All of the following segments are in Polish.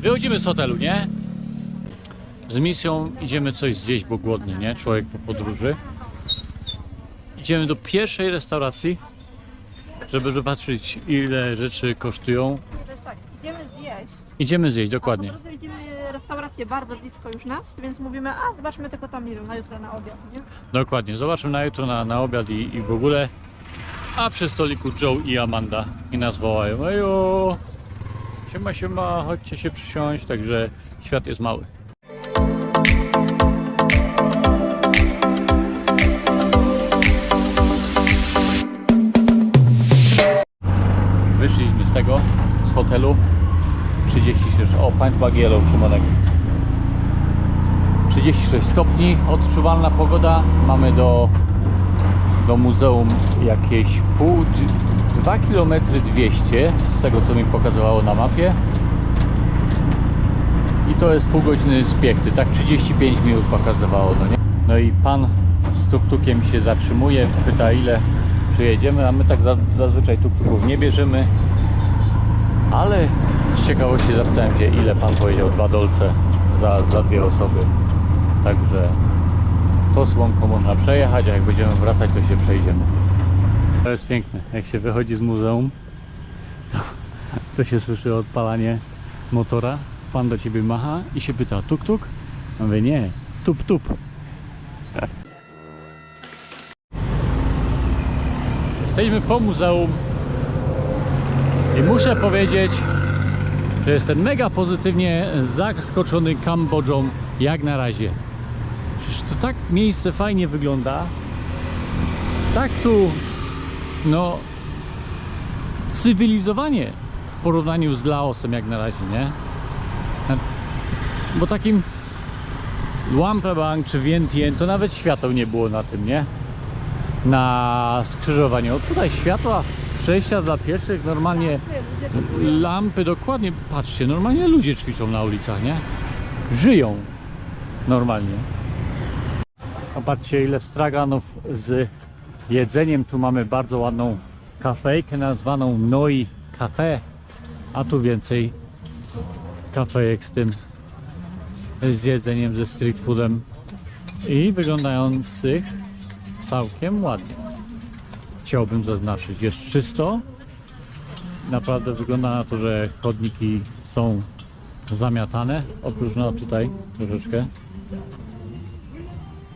Wychodzimy z hotelu, nie? Z misją idziemy coś zjeść, bo głodny, nie? Człowiek po podróży. Idziemy do pierwszej restauracji, żeby zobaczyć ile rzeczy kosztują. Tak, idziemy zjeść. Idziemy zjeść, A dokładnie. po widzimy restaurację bardzo blisko już nas, więc mówimy, a zobaczmy tylko tam, nie wiem, na jutro na obiad, nie? Dokładnie. Zobaczymy na jutro na, na obiad i, i w ogóle. A przy stoliku Joe i Amanda i nas wołają. Ejo! Siema, siema, chodźcie się przysiąść, także świat jest mały. Wyszliśmy z tego, z hotelu. 36. O, Punch Bag Szymonek. 36 stopni, odczuwalna pogoda. Mamy do, do muzeum jakieś pół, 2 km 200 z tego co mi pokazywało na mapie. I to jest pół godziny z Piechty, tak 35 minut pokazywało, no nie? No i pan z tuktukiem się zatrzymuje, pyta ile przyjedziemy, a my tak za, zazwyczaj tuktuków nie bierzemy. Ale z ciekawości zapytałem się, ile pan powiedział, dwa dolce za, za dwie osoby. Także to słonko można przejechać, a jak będziemy wracać, to się przejdziemy. To jest piękne. Jak się wychodzi z muzeum, to, to się słyszy odpalanie motora. Pan do ciebie macha i się pyta, tuk tuk? Ja Mówię, nie, tup tup. Jesteśmy po muzeum i muszę powiedzieć, że jestem mega pozytywnie zaskoczony Kambodżą jak na razie. Przecież to tak miejsce fajnie wygląda. Tak tu, no, cywilizowanie w porównaniu z Laosem jak na razie, nie? Bo takim Luang Prabang czy Vientiane to nawet świateł nie było na tym, nie? Na skrzyżowaniu. Tutaj światła, przejścia dla pieszych, normalnie lampy, dokładnie, patrzcie, normalnie ludzie ćwiczą na ulicach, nie? Żyją normalnie. A patrzcie ile straganów z jedzeniem. Tu mamy bardzo ładną kafejkę nazwaną Noi Cafe, a tu więcej kafejek z tym z jedzeniem, ze street foodem i wyglądających całkiem ładnie. Chciałbym zaznaczyć, jest czysto, naprawdę wygląda na to, że chodniki są zamiatane, oprócz no tutaj troszeczkę.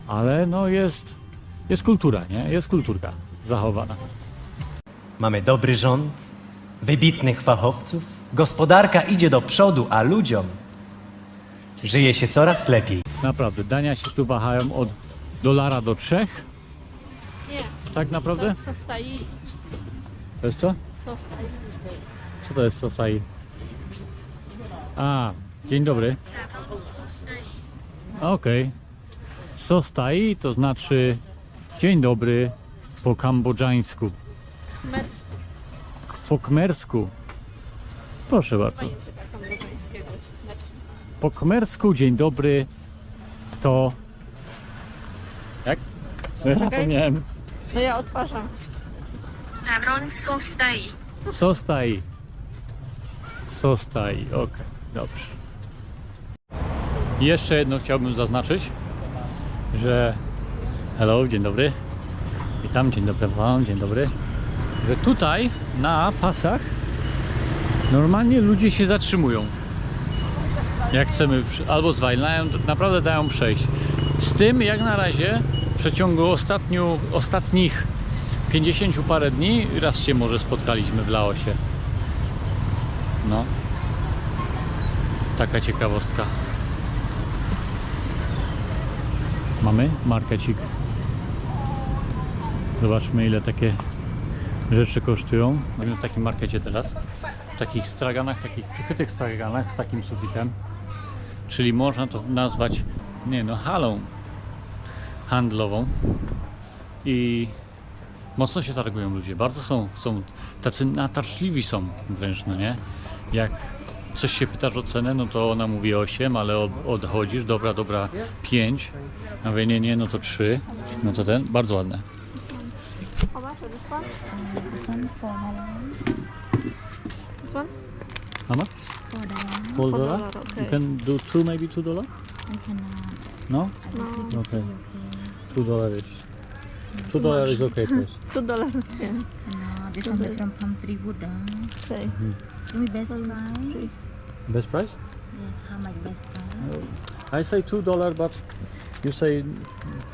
Ale no jest, jest kultura, nie? Jest kulturka zachowana. Mamy dobry rząd, wybitnych fachowców, gospodarka idzie do przodu, a ludziom żyje się coraz lepiej. Naprawdę, dania się tu wahają od dolara do trzech, Nie, tak to naprawdę? jest sostai. To jest co? Sostai. Co to jest sosai? A, dzień dobry. Okej. Sostai to znaczy dzień dobry po kambodżańsku, Mers. po kmersku. Proszę bardzo. Po kmersku dzień dobry to... Jak? Ja Zapomniałem. No ja otwarzam. Taron Sostai. Sostai. Sostai, okej, dobrze. Jeszcze jedno chciałbym zaznaczyć, że hello, dzień dobry. Witam, dzień dobry wam, dzień dobry. Że tutaj na pasach normalnie ludzie się zatrzymują. Jak chcemy, albo zwalniają, naprawdę dają przejść. Z tym jak na razie w przeciągu ostatniu, ostatnich 50 parę dni raz się może spotkaliśmy w Laosie. No. Taka ciekawostka. Mamy markecik. Zobaczmy ile takie rzeczy kosztują. Mamy w takim markecie teraz. W takich straganach, takich przychytych straganach z takim sufitem. Czyli można to nazwać, nie no, halą handlową. I mocno się targują ludzie, bardzo są, są tacy natarczliwi są wręcz, no nie? Jak coś się pytasz o cenę, no to ona mówi 8, ale od, odchodzisz, dobra, dobra, 5. Ja mówię, nie, nie, no to 3. No to ten, bardzo ładne. How much for this one? This one for Malay. This one? Mama? four dollar. Four Four dollar? dollar, You can do two, maybe two dollar? I cannot. No? I will sleep Okay. okay. okay. Two dollar is. Two dollar is okay, please. Tu dolarów, nie. No, this one Okay. from palm tree wood. Uh. Okej. Give me best price. Best price? Yes, how much best price? I say two dollar, but you say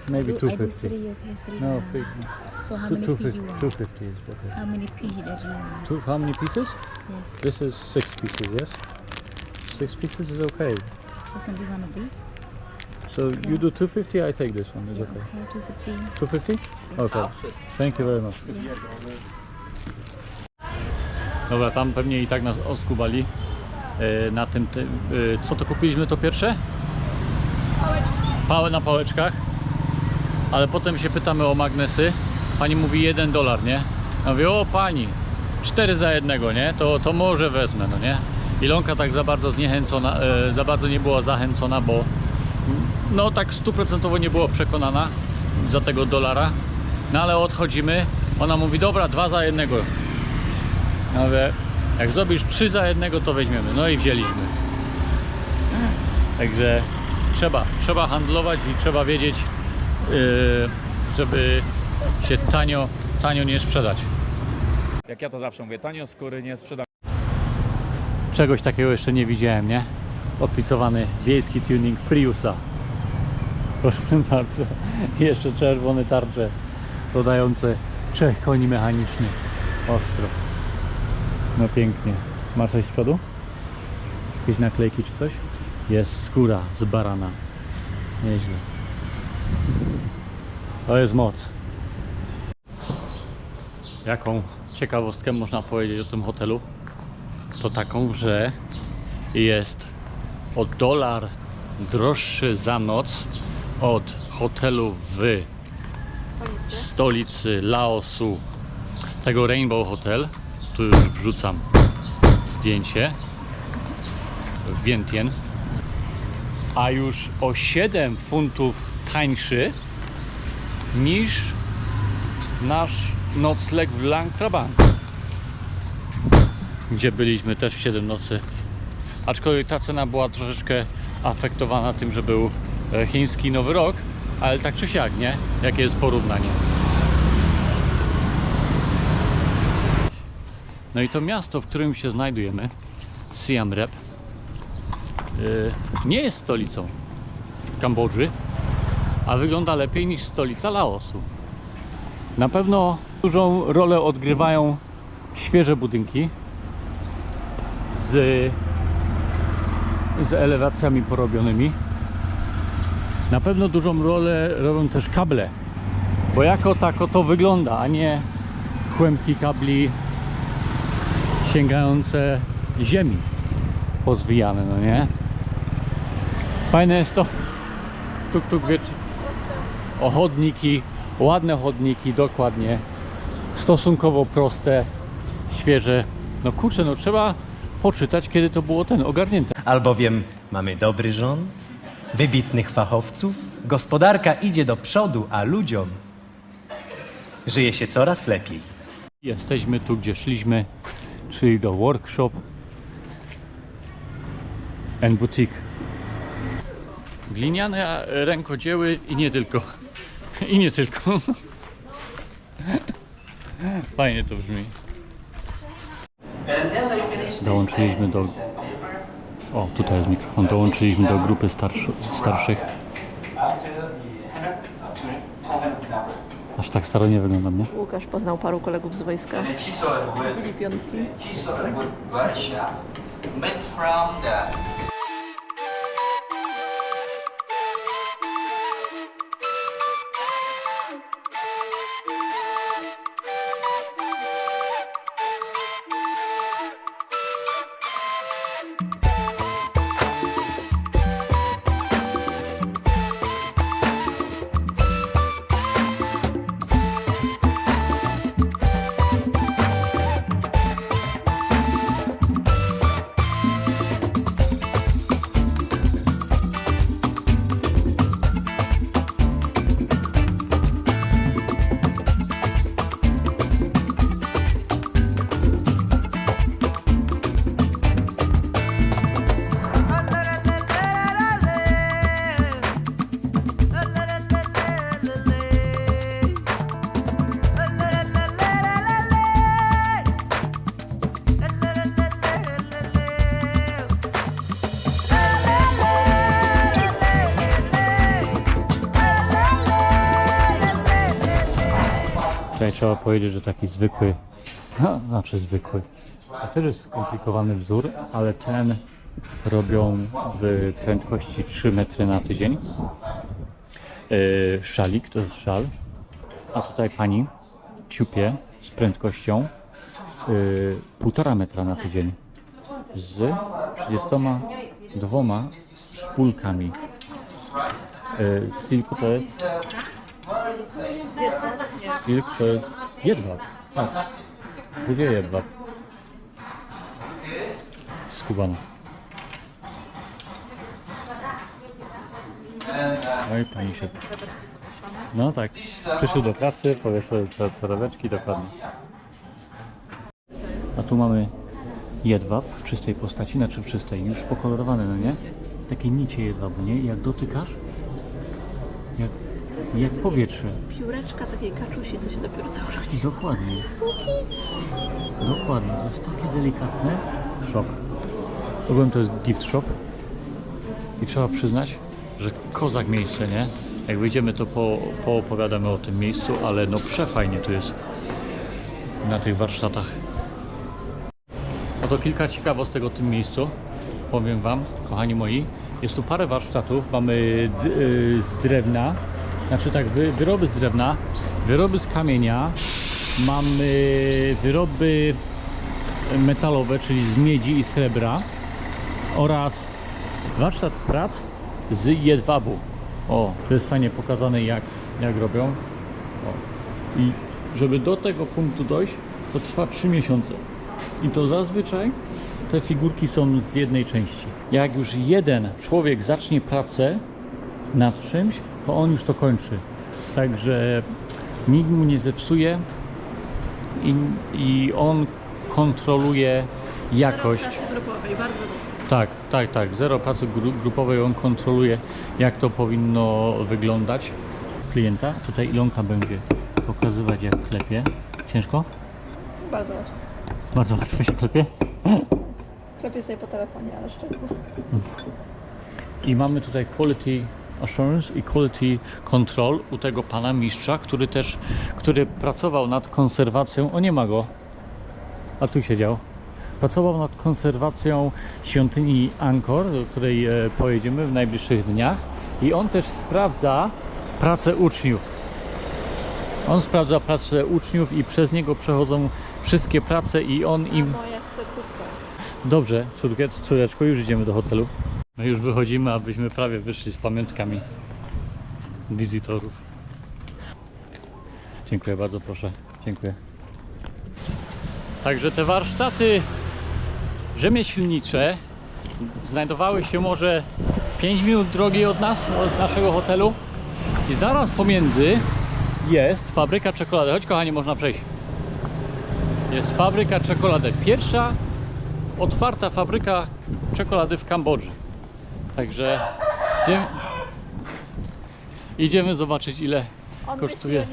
maybe two I do fifty. three, okay, three. No, three, So how two, many two pieces fifty. Two fifty is okay. How many pieces that you want? Two, how many pieces? Yes. This is six pieces, yes? Six pieces is okay. This one be one of these. So you do 250, I take this one, is okay. Okay, two fifty. 250? Okay. Thank you very much. Dobra, tam pewnie i tak nas oskubali e, na tym, tym e, co to kupiliśmy to pierwsze? Pałę na pałeczkach. Ale potem się pytamy o magnesy. Pani mówi 1 dolar, nie? Ja mówię, o pani, 4 za jednego, nie? To, to może wezmę, no nie? Ilonka tak za bardzo zniechęcona, e, za bardzo nie była zachęcona, bo no tak stuprocentowo nie była przekonana za tego dolara. No ale odchodzimy. Ona mówi, dobra, dwa za jednego. Ja mówię, jak zrobisz trzy za jednego, to weźmiemy. No i wzięliśmy. Także trzeba, trzeba handlować i trzeba wiedzieć, yy, żeby się tanio, tanio nie sprzedać. Jak ja to zawsze mówię, tanio skóry nie sprzedam. Czegoś takiego jeszcze nie widziałem, nie? Odpicowany wiejski tuning Priusa. Proszę bardzo. Jeszcze czerwone tarcze dodające trzech koni mechanicznych. Ostro. No pięknie. Ma coś z przodu? Jakieś naklejki czy coś? Jest skóra z barana. Nieźle. To jest moc. Jaką ciekawostkę można powiedzieć o tym hotelu? to taką, że jest o dolar droższy za noc od hotelu w stolicy Laosu, tego Rainbow Hotel. Tu już wrzucam zdjęcie w Vientiane, a już o 7 funtów tańszy niż nasz nocleg w Lang Prabang gdzie byliśmy też w 7 nocy. Aczkolwiek ta cena była troszeczkę afektowana tym, że był e, chiński Nowy Rok, ale tak czy siak, nie? Jakie jest porównanie? No i to miasto, w którym się znajdujemy, Siam Reap, yy, nie jest stolicą Kambodży, a wygląda lepiej niż stolica Laosu. Na pewno dużą rolę odgrywają świeże budynki, z, z elewacjami porobionymi. Na pewno dużą rolę robią też kable, bo jako tako to wygląda, a nie kłębki kabli sięgające ziemi pozwijane, no nie? Fajne jest to, tuk tuk wiecz, o chodniki, ładne chodniki, dokładnie, stosunkowo proste, świeże. No kurczę, no trzeba poczytać, kiedy to było ten ogarnięte. Albowiem mamy dobry rząd, wybitnych fachowców, gospodarka idzie do przodu, a ludziom żyje się coraz lepiej. Jesteśmy tu, gdzie szliśmy, czyli do workshop and boutique. Gliniane rękodzieły i nie tylko. I nie tylko. Fajnie to brzmi. Dołączyliśmy do... O, tutaj jest mikrofon. Dołączyliśmy do grupy starszy, starszych. Aż tak staro nie wyglądam, nie? Łukasz poznał paru kolegów z wojska. Zrobili piątki. Trzeba powiedzieć, że taki zwykły, no, znaczy zwykły, to też jest skomplikowany wzór, ale ten robią w prędkości 3 metry na tydzień. Yy, szalik, to jest szal. A tutaj pani ciupie z prędkością yy, 1,5 metra na tydzień z 32 szpulkami. Yy, silku to jest silk to jest jedwab. Tak. Gdzie jedwab? Skubany. No i pani się. No tak. Przyszły do pracy, powieszły torebeczki dokładnie. A tu mamy jedwab w czystej postaci, znaczy w czystej, już pokolorowane, no nie? Takie nicie jedwabu, nie? Jak dotykasz, jak, powietrze. Pióreczka takiej kaczusi, co się dopiero co urodzi. Dokładnie. Dokładnie, to jest takie delikatne. Szok. Ogólnie to jest gift shop. I trzeba przyznać, że kozak miejsce, nie? Jak wyjdziemy, to po, poopowiadamy o tym miejscu, ale no przefajnie tu jest na tych warsztatach. Oto kilka ciekawostek o tym miejscu. Powiem Wam, kochani moi, jest tu parę warsztatów. Mamy d- y, z drewna, znaczy tak, wy, wyroby z drewna, wyroby z kamienia, mamy wyroby metalowe, czyli z miedzi i srebra oraz warsztat prac z jedwabu. O, to jest fajnie pokazane jak, jak robią. O. I żeby do tego punktu dojść, to trwa 3 miesiące. I to zazwyczaj te figurki są z jednej części. Jak już jeden człowiek zacznie pracę nad czymś, on już to kończy. Także nikt mu nie zepsuje i, i on kontroluje jakość. Pracy grupowej, bardzo dużo. Tak, tak, tak. Zero pracy gru- grupowej, on kontroluje, jak to powinno wyglądać klienta. Tutaj Ilonka będzie pokazywać, jak klepie. Ciężko? Bardzo łatwo. Bardzo łatwo się klepie. Klepię sobie po telefonie, ale szczegół. I mamy tutaj Quality Assurance i Quality Control u tego pana mistrza, który też, który pracował nad konserwacją, o nie ma go, a tu siedział. Pracował nad konserwacją świątyni Angkor, do której e, pojedziemy w najbliższych dniach i on też sprawdza pracę uczniów. On sprawdza pracę uczniów i przez niego przechodzą wszystkie prace i on im... Mamo, ja chcę kubkę. Dobrze, córkę, córeczko, już idziemy do hotelu. My już wychodzimy, abyśmy prawie wyszli z pamiątkami wizytorów. Dziękuję bardzo, proszę. Dziękuję. Także te warsztaty rzemieślnicze znajdowały się może 5 minut drogi od nas, od naszego hotelu. I zaraz pomiędzy jest fabryka czekolady. Chodź kochanie, można przejść. Jest fabryka czekolady. Pierwsza otwarta fabryka czekolady w Kambodży. Także idziemy, idziemy zobaczyć ile On kosztuje.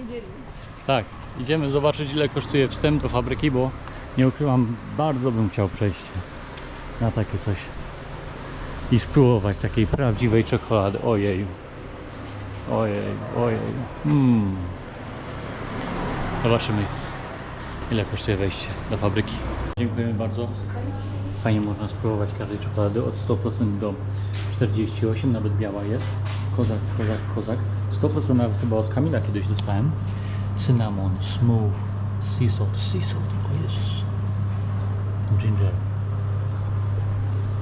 Tak, idziemy zobaczyć ile kosztuje wstęp do fabryki, bo nie ukrywam, bardzo bym chciał przejść na takie coś i spróbować takiej prawdziwej czekolady. Ojej. Ojej, ojej. Mm. Zobaczymy ile kosztuje wejście do fabryki. Dziękujemy bardzo. Fajnie można spróbować każdej czekolady od 100% do 48, nawet biała jest. Kozak, kozak, kozak. 100% nawet chyba od Kamila kiedyś dostałem. Cinnamon, smooth, sea salt, sea salt, o Jezus. Ginger.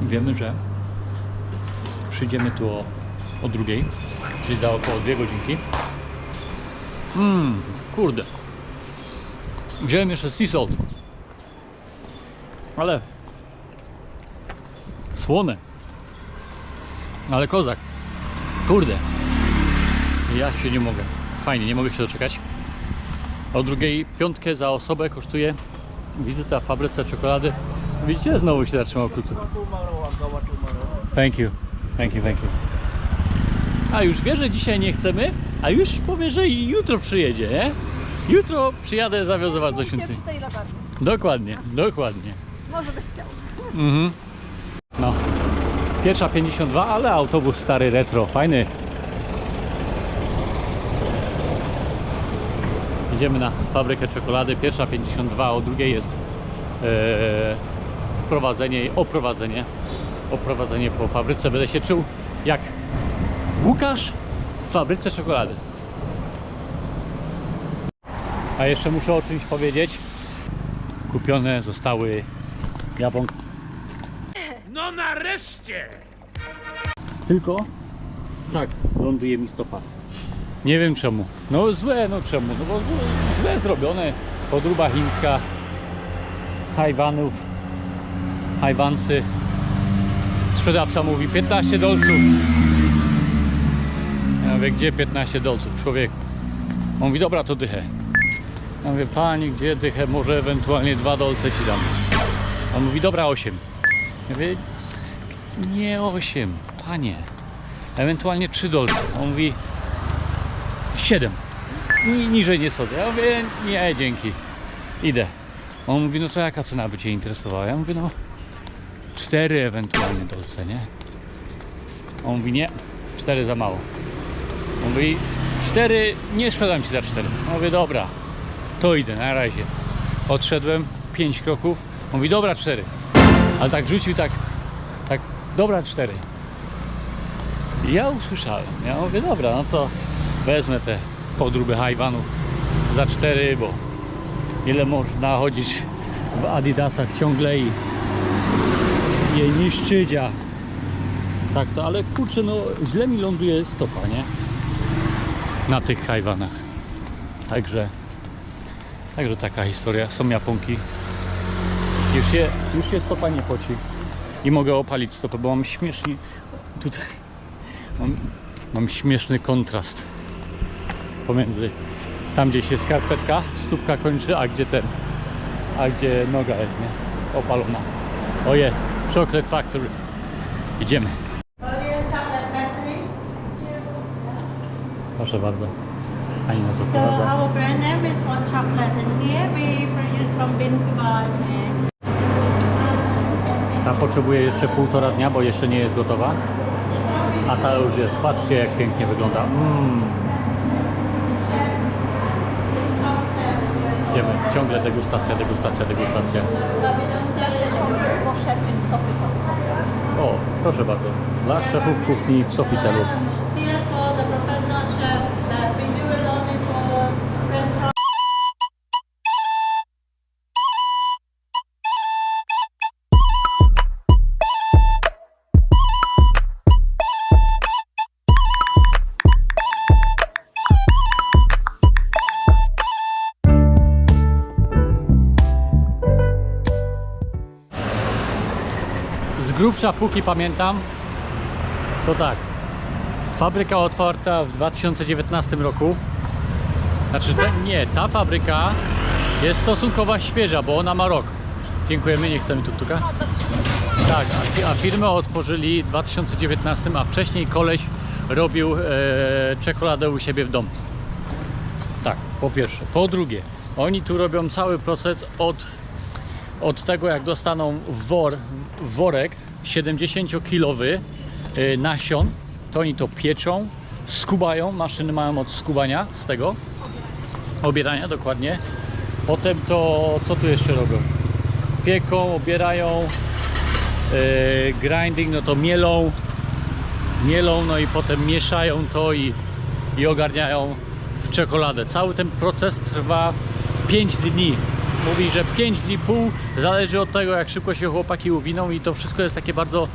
Wiemy, że przyjdziemy tu o, o drugiej, czyli za około dwie godzinki. Mmm, kurde. Wziąłem jeszcze sea salt. Ale słone. Ale kozak. Kurde. Ja się nie mogę. Fajnie, nie mogę się doczekać. O drugiej piątkę za osobę kosztuje wizyta w fabryce czekolady. Widzicie, znowu się zatrzymał kultur. Thank you. Thank you, thank you. A już wie, że dzisiaj nie chcemy, a już powie, że jutro przyjedzie, nie? Jutro przyjadę zawiozę was do świątyni. Dokładnie, dokładnie. Może byś chciał. Mhm. No. Pierwsza 52, ale autobus stary retro, fajny. Idziemy na fabrykę czekolady. Pierwsza 52, o drugiej jest e, wprowadzenie, oprowadzenie, oprowadzenie po fabryce. Będę się czuł jak Łukasz w fabryce czekolady. A jeszcze muszę o czymś powiedzieć. Kupione zostały jabłonki. Nareszcie! Tylko tak, ląduje mi stopa. Nie wiem czemu. No złe, no czemu? No bo złe, źle zrobione. Podróba chińska. Hajwanów. Hajwansy. Sprzedawca mówi 15 dolców. Ja mówię, gdzie 15 dolców? Człowiek. On mówi, dobra, to dychę. Ja mówię, pani, gdzie dychę? Może ewentualnie 2 dolce ci dam. On mówi, dobra, 8. Ja mówię, nie 8, panie. Ewentualnie 3 dolce. On mówi, 7. Ni, niżej nie sądzę. Ja mówię, nie, dzięki. Idę. On mówi, no to jaka cena by Cię interesowała? Ja mówię, no 4 ewentualnie dolce, nie? On mówi, nie, 4 za mało. On mówi, 4, nie sprzedam Ci za 4. Ja mówię, dobra, to idę, na razie. Odszedłem 5 kroków. On mówi, dobra, 4. Ale tak rzucił tak, dobra, 4. I ja usłyszałem. Ja mówię, dobra, no to wezmę te podróby hajwanów za 4, bo ile można chodzić w adidasach ciągle i je niszczyć, a tak to, ale kurczę, no źle mi ląduje stopa, nie? Na tych hajwanach. Także, także taka historia. Są japonki. Już się, już się stopa nie poci. I mogę opalić stopę, bo mam śmiesznie tutaj mam, mam śmieszny kontrast pomiędzy tam gdzie się skarpetka, stópka kończy, a gdzie ten, a gdzie noga jest, nie? Opalona. O jest, Chocolate Factory. Idziemy. Proszę bardzo. Pani nas So oprowadza. our brand name is One Chocolate and here we produce from bean potrzebuje jeszcze półtora dnia, bo jeszcze nie jest gotowa. A ta już jest. Patrzcie jak pięknie wygląda. Mm. Idziemy. Ciągle degustacja, degustacja, degustacja. O, proszę bardzo. Dla szefów kuchni w Sofitelu. Grubsza póki pamiętam, to tak. Fabryka otwarta w 2019 roku. Znaczy, te, nie, ta fabryka jest stosunkowo świeża, bo ona ma rok. Dziękujemy, nie chcemy tuktuka. Tak, a, a firmę otworzyli w 2019, a wcześniej koleś robił e, czekoladę u siebie w domu. Tak, po pierwsze. Po drugie, oni tu robią cały proces od od tego jak dostaną wor, worek 70-kilowy y, nasion, to oni to pieczą, skubają, maszyny mają od skubania z tego, obierania dokładnie. Potem to, co tu jeszcze robią? Pieką, obierają, y, grinding, no to mielą, mielą, no i potem mieszają to i, i ogarniają w czekoladę. Cały ten proces trwa 5 dni. Mówi, że 5 dni pół zależy od tego, jak szybko się chłopaki uwiną i to wszystko jest takie bardzo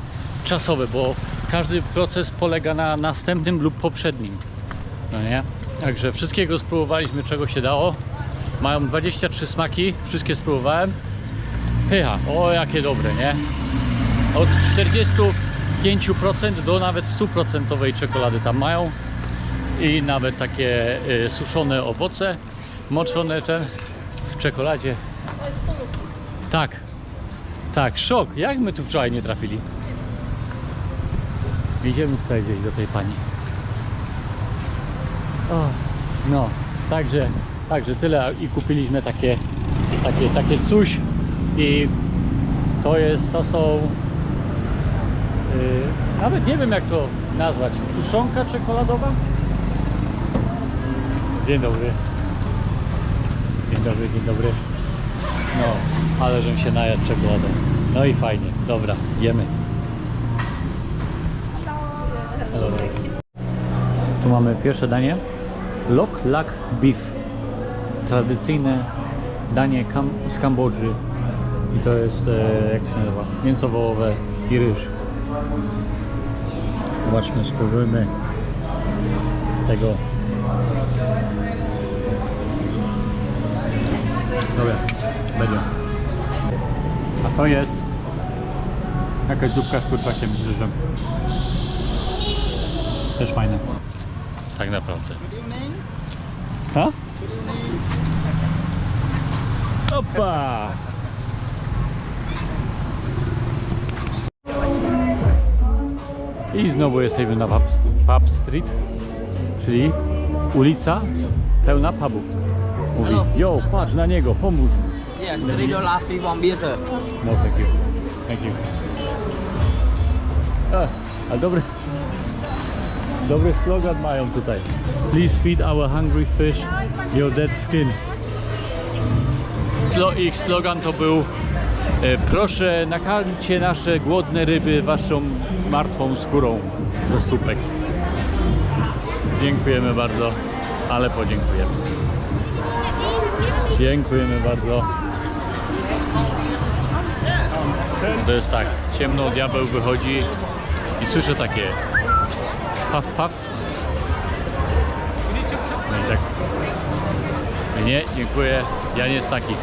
czasowe, bo każdy proces polega na następnym lub poprzednim. No nie? Także wszystkiego spróbowaliśmy, czego się dało. Mają 23 smaki, wszystkie spróbowałem. Pycha, o jakie dobre, nie? Od 45% do nawet 100% czekolady tam mają i nawet takie y, suszone owoce moczone ten w czekoladzie. Tak, tak, szok. Jak my tu wczoraj nie trafili? Idziemy tutaj gdzieś do tej pani. O, no, także, także tyle i kupiliśmy takie, takie, takie coś i to jest, to są Yy, nawet nie wiem jak to nazwać. Tuszonka czekoladowa? Dzień dobry. Dzień dobry, dzień dobry. No, ale żebym się najadł czekoladą. No i fajnie, dobra, jemy. Hello. Tu mamy pierwsze danie. Lok Lak Beef. Tradycyjne danie kam z Kambodży. I to jest, e, jak to się nazywa, mięso wołowe i ryż. Zobaczmy, spróbujmy tego. Dobra, będzie. A to jest jakaś zupka z kurczakiem z ryżem. Też fajne. Tak naprawdę. Ha? Opa! I znowu jesteśmy na pub, pub Street, czyli ulica pełna pubów. Mówi, yo, patrz na niego, pomóż mi. Yes, free from beer, sir. No, thank you. Thank you. A, ale dobry, dobry slogan mają tutaj. Please feed our hungry fish your dead skin. Slo, ich slogan to był e, proszę nakarmcie nasze głodne ryby waszą martwą skórą ze stópek. Dziękujemy bardzo, ale podziękujemy. Dziękujemy bardzo. To jest tak, ciemno, diabeł wychodzi i słyszę takie paf, paf. No i tak. Nie, dziękuję, ja nie z takich.